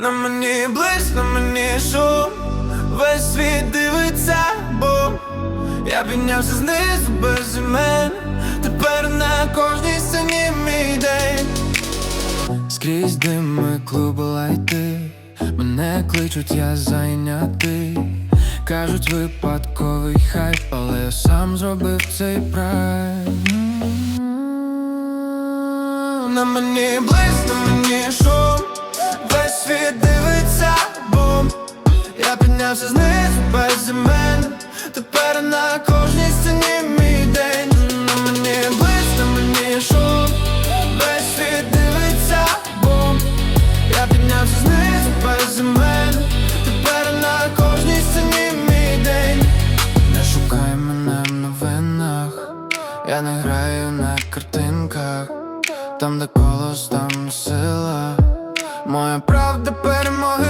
На мені близько, на мені шум. Весь світ дивиться, бум Я піднявся знизу без імен. Тепер на кожній сцені мій день. Скрізь дими клубу лайти. Мене кличуть, я зайнятий. Кажуть, випадковий хайп, але я сам зробив цей прайм. На мені близько, на мені шум піднявся знизу без імен. Тепер на кожній сцені мій день. На мені близько, мені шум. Весь світ дивиться, бум. Я піднявся знизу без імен. Тепер на кожній сцені мій день. Не шукай мене в новинах. Я не граю на картинках. Там, де колос, там сила. Моя правда перемогила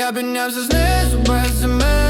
Я піднявся знизу без імен